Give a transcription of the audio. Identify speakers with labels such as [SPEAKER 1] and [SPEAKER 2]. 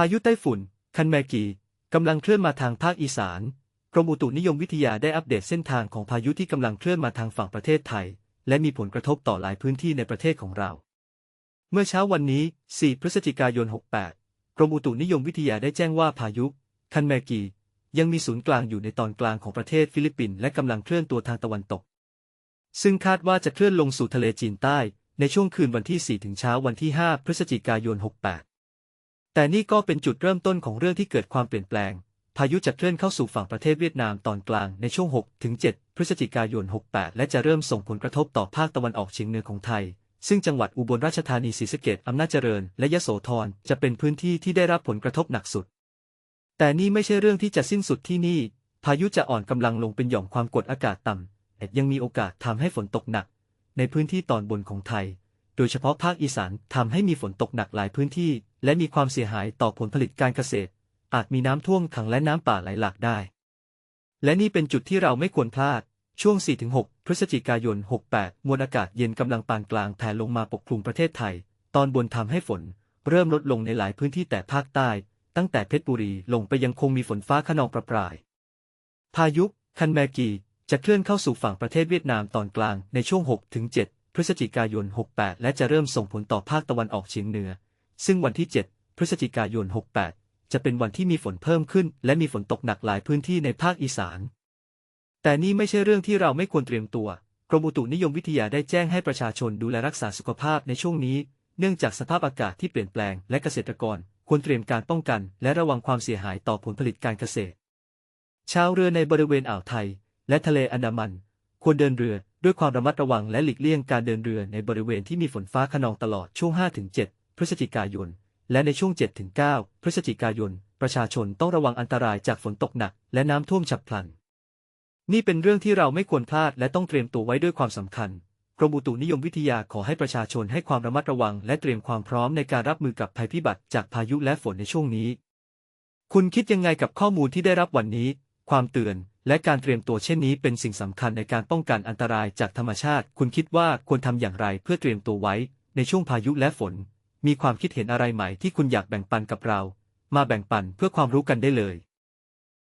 [SPEAKER 1] พายุไต้ฝุ่น คันแมกีกำลังเคลื่อนมาทางภาคอีสาน กรมอุตุนิยมวิทยาได้อัปเดตเส้นทางของพายุที่กำลังเคลื่อนมาทางฝั่งประเทศไทย และมีผลกระทบต่อหลายพื้นที่ในประเทศของเรา เมื่อเช้าวันนี้ 4 พฤศจิกายน 68 กรมอุตุนิยมวิทยาได้แจ้งว่าพายุ คันแมกียังมีศูนย์กลางอยู่ในตอนกลางของประเทศฟิลิปปินส์และกำลังเคลื่อนตัวทางตะวันตก ซึ่งคาดว่าจะเคลื่อนลงสู่ทะเลจีนใต้ ในช่วงคืนวันที่ 4 ถึงเช้าวันที่ 5 พฤศจิกายน 68 แต่นี่ก็เป็นจุดเริ่มต้นของเรื่องที่เกิดความเปลี่ยนแปลง พายุจะเคลื่อนเข้าสู่ฝั่งประเทศเวียดนามตอนกลางในช่วง6ถึง7พฤศจิกายน 68 และจะเริ่มส่งผลกระทบต่อภาคตะวันออกเฉียงเหนือของไทย ซึ่งจังหวัดอุบลราชธานีศรีสะเกษอำนาจเจริญ และยะโสธรจะเป็นพื้นที่ที่ได้รับผลกระทบหนักสุด แต่นี่ไม่ใช่เรื่องที่จะสิ้นสุดที่นี่ พายุจะอ่อนกำลังลงเป็นหย่อมความกดอากาศต่ำแต่ยังมีโอกาสทำให้ฝนตกหนัก ในพื้นที่ตอนบนของไทย โดยเฉพาะภาคอีสานทำให้มีฝนตกหนักหลายพื้นที่ และมีความเสียหายต่อผลผลิตการเกษตร อาจมีน้ำท่วมขังและน้ำป่าไหลหลากได้ และนี่เป็นจุดที่เราไม่ควรพลาด ช่วง 4-6 พฤศจิกายน 68 มวลอากาศเย็นกำลังปานกลางแผ่ลงมาปกคลุมประเทศไทย ตอนบนทำให้ฝน เริ่มลดลงในหลายพื้นที่แต่ภาคใต้ ตั้งแต่เพชรบุรีลงไปยังคงมีฝนฟ้าขนองประปราย พายุคันแมกีจะเคลื่อนเข้าสู่ฝั่งประเทศเวียดนามตอนกลางในช่วง 6-7 พฤศจิกายน 68 และจะเริ่มส่งผลต่อภาคตะวันออกเฉียงเหนือ ซึ่งวันที่ 7 พฤศจิกายน 68 จะเป็นวันที่มีฝนเพิ่มขึ้น และมีฝนตกหนักหลายพื้นที่ในภาคอีสาน แต่นี่ไม่ใช่เรื่องที่เราไม่ควรเตรียมตัว กรมอุตุนิยมวิทยาได้แจ้งให้ประชาชนดูแลรักษาสุขภาพในช่วงนี้ เนื่องจากสภาพอากาศที่เปลี่ยนแปลง และเกษตรกร ควรเตรียมการป้องกัน และระวังความเสียหายต่อผลผลิตการเกษตร ชาวเรือในบริเวณอ่าวไทย และทะเลอันดามัน ควรเดินเรือ ด้วยความระมัดระวังและหลีกเลี่ยงการเดินเรือในบริเวณที่มีฝนฟ้าขนองตลอดช่วง 5-7 พฤศจิกายน และในช่วง 7-9 พฤศจิกายน ประชาชนต้องระวังอันตรายจากฝนตกหนัก และน้ำท่วมฉับพลัน นี่เป็นเรื่องที่เราไม่ควรพลาดและต้องเตรียมตัวไว้ด้วยความสำคัญ กรมอุตุนิยมวิทยาขอให้ประชาชนให้ความระมัดระวัง และเตรียมความพร้อมในการรับมือกับภัยพิบัติจากพายุและฝนในช่วงนี้ คุณคิดยังไงกับข้อมูลที่ได้รับวันนี้ ความเตือน และการเตรียมตัวเช่นนี้เป็นสิ่งสำคัญในการป้องกันอันตรายจากธรรมชาติ คุณคิดว่าควรทำอย่างไรเพื่อเตรียมตัวไว้ ในช่วงพายุและฝน มีความคิดเห็นอะไรใหม่ที่คุณอยากแบ่งปันกับเรา มาแบ่งปันเพื่อความรู้กันได้เลย